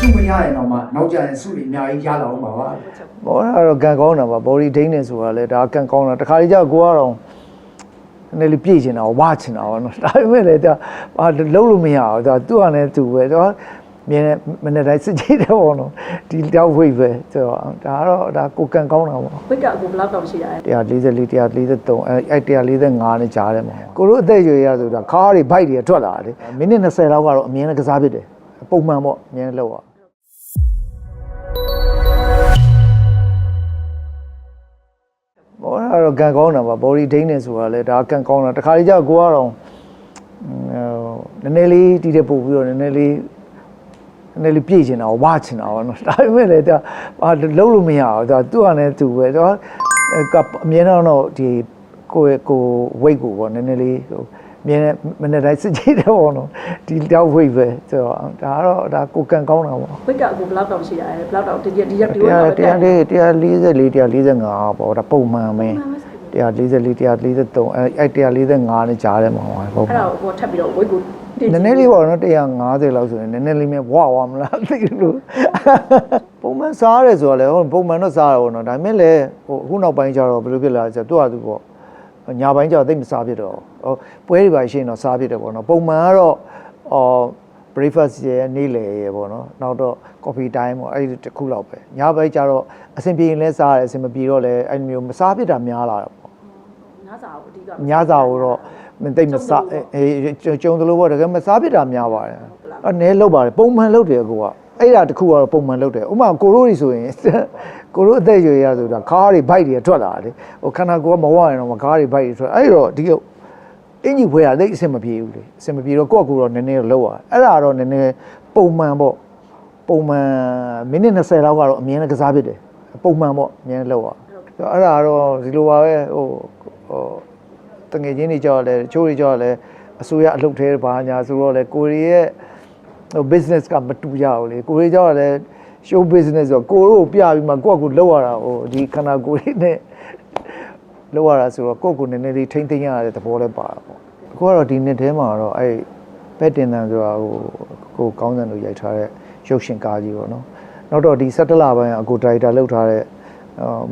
စုမရရင်တော့မှနောက်ကျရင်စုတွေအများကြီးရလာအောင်ပါပါဘောအဲ့တော့ကန်ကောင်းတာပါ body drain နေဆိုတာလေဒါကန်ကောင်းတာတခါကြီးကျကိုကတော့နည်းလေးပြည့်ချင်တာဝါချင်တာပေါ့နော်ဒါပေမဲ့လည်းဒါဘာလုံးလို့မရဘူးဒါသူ့ဟာနဲ့သူပဲဒါမြင်မနေ့တိုင်းစစ်ကြည့်တယ်ပေါ့နော်ဒီတောက်ဝိတ်ပဲဆိုတော့ဒါကတော့ဒါကိုကန်ကောင်းတာပေါ့ဝိတ်ကအခုဘယ်လောက်တောင်ရှိရလဲ144 143အဲအဲ့145နဲ့ကြားတယ်မှာကိုတို့အသက်အရွယ်ရဆိုတာခါးတွေဘိုက်တွေထွက်လာတယ်မိနစ်20လောက်ကတော့အမြင်နဲ့ကစားဖြစ်တယ်ပုံမှန်ပေါ့အမြင်နဲ့လောက်อ่ ဘောအဲ့တော့ကန်ကောင်းတာပါ body drain နေဆိုတာလေဒါကန်ကောင်းတာတခါကြီးကျကိုကတော့ဟိုနည်းနည်းလေးတီးတဲ့ပို့ပြီးတော့နည်းနည်းလေးနည်းနည်းလေးပြည့်ချင်တာဝါချင်တာပေါ့နော်ဒါပေမဲ့လည်းဒါဘာလုံးလို့မရဘူးဒါသူ့ဟာနဲ့သူပဲဒါကအမြင်တော့တော့ဒီကိုယ့်ရဲ့ကို weight ကိုပေါ့နည်းနည်းလေးဟို မြင်မနေ့တိုင်းစစ်ကြည့်တယ်ပေါ့နော်ဒီတောက် weight ပဲဆိုတော့ဒါကတော့ဒါကိုကန်ကောင်းတာပေါ့ဝိတ်ကအခုဘယ်လောက်တောင်ရှိရလဲဘယ်လောက်တောင်ဒီဒီရက်ဒီဝက်တရားတော့တရားလေး144 145ပေါ့ဒါပုံမှန်ပဲ144 143အဲအဲ့145နဲ့ကြားတယ်မှာပေါ့ဟုတ်အဲ့ဒါကိုဟိုထပ်ပြီးတော့ဝိတ်ကိုတင်နည်းနည်းလေးပေါ့နော်150လောက်ဆိုရင်နည်းနည်းလေးမြဝဝမလားသိလို့ပုံမှန်စားရတယ်ဆိုတော့လေဟိုပုံမှန်တော့စားရပေါ့နော်ဒါပေမဲ့လည်းဟိုအခုနောက်ပိုင်းကျတော့ဘယ်လိုဖြစ်လာလဲဆိုတော့သူ့ဟာသူပေါ့ ညာပိုင်းကျတော့သိပ်မစားဖြစ်တော့ဟိုပွဲတွေပါရှရင်တော့စားဖြစ်တယ်ပေါ့နော်ပုံမှန်ကတော့အော် breakfast ရဲ့နေ့လယ်ရဲ့ပေါ့နော်နောက်တော့ coffee time ပေါ့အဲ့ဒီတစ်ခုလောက်ပဲညဘက်ကျတော့အဆင်ပြေရင်လည်းစားရတယ်အဆင်မပြေတော့လည်းအဲ့လိုမျိုးမစားဖြစ်တာများလာတာပေါ့ညစာကိုအဓိကညစာကိုတော့မသိပ်မစားအေးကျုံတယ်လို့ပေါ့တကယ်မစားဖြစ်တာများပါတယ်အနည်းလောက်ပါတယ်ပုံမှန်လောက်တယ်ကိုက အဲ့ဒါတစ်ခုကတော့ပုံမှန်လောက်တယ်ဥပမာကိုရိုးကြီးဆိုရင်ကိုရိုးအသက်အရွယ်ရဆိုတာခါးတွေဘိုက်တွေထွက်လာတယ်ဟိုခန္ဓာကိုယ်ကမဝရင်တော့ခါးတွေဘိုက်တွေထွက်အဲ့တော့ဒီကအင်ကြီးဖွဲရသိအဆင်မပြေဘူးလေအဆင်မပြေတော့ကိုယ့်ကိုယ်တော့နည်းနည်းတော့လောက်ရအဲ့ဒါတော့နည်းနည်းပုံမှန်ပေါ့ပုံမှန်မိနစ်20လောက်ကတော့အမြင်နဲ့ကစားဖြစ်တယ်ပုံမှန်ပေါ့အမြင်နဲ့လောက်ရအဲ့ဒါကတော့ဒီလိုပါပဲဟိုဟိုတငယ်ချင်းတွေကြောက်လဲတချို့တွေကြောက်လဲအစိုးရအလုပ်ထဲဘာညာဆိုတော့လဲကိုရီရဲ့ ဟို business ကမတူကြဘူးလေကိုရီကြောက်လဲ show business ဆိုတော့ကိုတို့ကိုပြပြီးမှကိုယ့်ကိုလောက်ရတာဟိုဒီခန္ဓာကိုယ်လေးနဲ့လောက်ရတာဆိုတော့ကိုယ့်ကိုနည်းနည်းလေးထိမ့်သိမ်းရတဲ့သဘောလည်းပါတာပေါ့အခုကတော့ဒီနှစ်ထဲမှာတော့အဲ့ဘက်တင်တန်ဆိုတာဟိုကိုကောင်းတဲ့လူရိုက်ထားတဲ့ရုပ်ရှင်ကားကြီးပေါ့နော်နောက်တော့ဒီ17လပိုင်းအကိုဒရိုက်တာလုပ်ထားတဲ့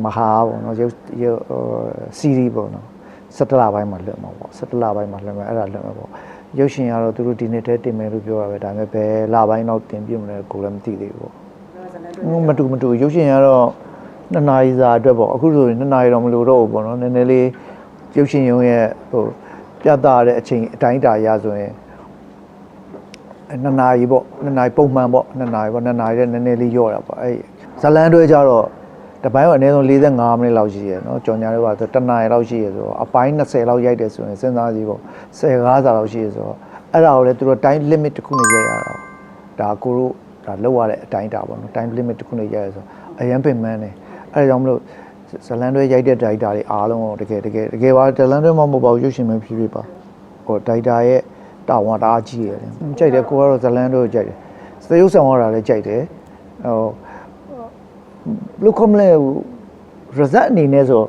မဟာပေါ့နော်ရုပ်ရုပ်စီရီပေါ့နော်17လပိုင်းမှာလွတ်မှာပေါ့17လပိုင်းမှာလွတ်မှာအဲ့ဒါလွတ်မှာပေါ့ ရုပ်ရှင်ကတော့သူတို့ဒီနှစ်တည်းတင်မယ်လို့ပြောတာပဲဒါပေမဲ့ဘယ်လပိုင်းတော့တင်ပြမလဲကိုလည်းမသိသေးဘူးပေါ့မတူမတူရုပ်ရှင်ကတော့နှစ်နာရီစာအတွက်ပေါ့အခုဆိုရင်နှစ်နာရီတော့မလိုတော့ဘူးပေါ့နော်နည်းနည်းလေးရုပ်ရှင်ရုံရဲ့ဟိုပြသတဲ့အချိန်အတိုင်းအတာရဆိုရင်နှစ်နာရီပေါ့နှစ်နာရီပုံမှန်ပေါ့နှစ်နာရီပေါ့နှစ်နာရီတဲ့နည်းနည်းလေးရော့တာပေါ့အဲ့ဇလန်တွဲကြတော့ တပိုင်းကအနည်းဆုံး45မိနစ်လောက်ရှိရယ်နော်ကြော်ညာတွေပါဆိုတနာရီလောက်ရှိရယ်ဆိုတော့အပိုင်း20လောက်ရိုက်တယ်ဆိုရင်စဉ်းစားကြည့်ပေါ့10ကားစာလောက်ရှိရယ်ဆိုတော့အဲ့ဒါကိုလည်းသူတို့ time limit တစ်ခုနဲ့ရိုက်ရတာဒါကိုတို့ဒါလောက်ရတဲ့အတိုင်းတာပေါ့နော် time limit တစ်ခုနဲ့ရိုက်ရဆိုအရန်ပင်မန်းတယ်အဲ့ဒါကြောင့်မလို့ဇလန်တွဲရိုက်တဲ့ဒိုက်တာတွေအားလုံးတကယ်တကယ်တကယ်ပါဇလန်တွဲမှမဟုတ်ပါဘူးရုပ်ရှင်ပဲဖြစ်ဖြစ်ပါဟိုဒိုက်တာရဲ့တာဝန်တအားကြီးရတယ်ကြိုက်တယ်ကိုကတော့ဇလန်တွဲကိုကြိုက်တယ်သရုပ်ဆောင်ရတာလည်းကြိုက်တယ်ဟိုဘယ် လိုခေါ်မလဲဟို result အနေနဲ့ဆို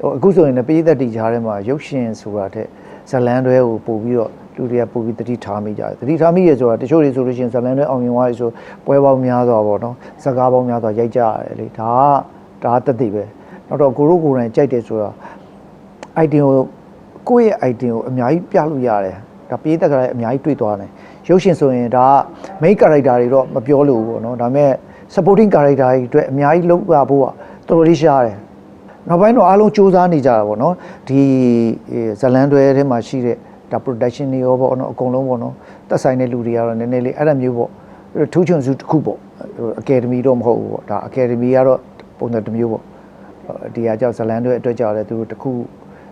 ဟိုအခုဆိုရင်လည်းပြည်သက်တီကြားထဲမှာရုပ်ရှင်ဆိုတာတဲ့ဇလန်တွဲကိုပို့ပြီးတော့လူတွေကပို့ပြီးတတိထားမိကြတယ်တတိထားမိရဆိုတာတချို့တွေဆိုလို့ရှိရင်ဇလန်တွဲအောင်မြင်သွားပြီဆိုပွဲပေါင်းများစွာပေါ့နော်စကားပေါင်းများစွာရိုက်ကြရတယ်လေဒါကဒါကတသိပဲနောက်တော့ကိုရိုကိုယ်တိုင်ကြိုက်တယ်ဆိုတာ item ကိုကိုယ့်ရဲ့ item ကိုအများကြီးပြလို့ရတယ်ဒါပြည်သက်ကလည်းအများကြီးတွေ့သွားတယ်ရုပ်ရှင်ဆိုရင်ဒါက main character တွေတော့မပြောလို့ဘူးပေါ့နော်ဒါပေမဲ့ supporting character တွေအတွက်အများကြီးလုပ်ရဖို့ကတော်တော်လေးရှားတယ်နောက်ပိုင်းတော့အားလုံးစူးစမ်းနေကြတာပေါ့နော်ဒီဇလန်တွဲထဲမှာရှိတဲ့ဒါ production တွေရောပေါ့နော်အကုန်လုံးပေါ့နော်တက်ဆိုင်တဲ့လူတွေကတော့နည်းနည်းလေးအဲ့ဒါမျိုးပေါ့ထူးချွန်စုတစ်ခုပေါ့အကယ်ဒမီတော့မဟုတ်ဘူးပေါ့ဒါအကယ်ဒမီကတော့ပုံစံတစ်မျိုးပေါ့ဒီဟာကြောင့်ဇလန်တွဲအတွက်ကြောင့်လည်းသူတို့တစ်ခု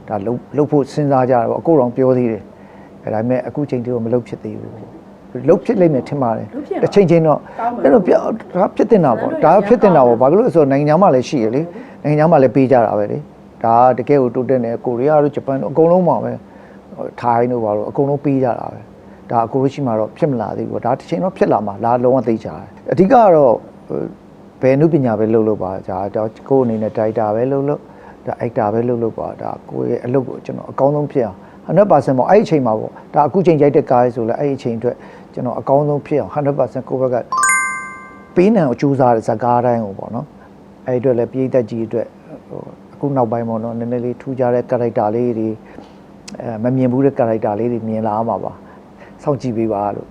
ဒါလုတ်လုတ်ဖို့စဉ်းစားကြတာပေါ့အခုတော့ပြောသေးတယ်အဲဒါပေမဲ့အခုချိန်ထိတော့မလုတ်ဖြစ်သေးဘူး လုတ်ဖြစ်လိမ့်မယ်ထင်ပါတယ်တစ်ချိန်ချင်းတော့အဲ့လိုပြောဒါဖြစ်တင်တာပေါ့ဒါဖြစ်တင်တာပေါ့ဘာဖြစ်လို့လဲဆိုတော့နိုင်ငံခြားမှာလည်းရှိရလေနိုင်ငံခြားမှာလည်းပေးကြတာပဲလေဒါတကယ်ကိုတိုးတက်နေကိုရီးယားတို့ဂျပန်တို့အကုန်လုံးမှာပဲထိုင်းတို့ဘာလို့အကုန်လုံးပေးကြတာပဲဒါအကိုရရှိမှာတော့ဖြစ်မလာသေးဘူးဒါတစ်ချိန်တော့ဖြစ်လာမှာလာလုံးဝသိကြတယ်အဓိကတော့ဘယ်နုပညာပဲလုပ်လို့ပါဒါတော့ကိုယ်အနေနဲ့တိုက်တာပဲလုပ်လို့ဒါအိုက်တာပဲလုပ်လို့ပါဒါကိုယ့်ရဲ့အလုပ်ကိုကျွန်တော်အကောင်းဆုံးဖြစ်အောင် 100%ပေါ့အဲ့ဒီအချိန်မှာပေါ့ဒါအခုချိန်ကြိုက်တဲ့ကားဆိုလဲအဲ့ဒီအချိန်အတွက်ကျွန်တော်အကောင်းဆုံးဖြစ်အောင်100%ကိုယ့်ဘက်ကပေးနံအကျိုးစားတဲ့ဇာကားတိုင်းကိုပေါ့နော်အဲ့ဒီအတွက်လည်းပြည်သက်ကြီးအတွက်ဟိုအခုနောက်ပိုင်းပေါ့နော်နည်းနည်းလေးထူးခြားတဲ့ character လေးတွေအဲမမြင်ဘူးတဲ့ character လေးတွေမြင်လာမှာပါစောင့်ကြည့်ပေးပါလို့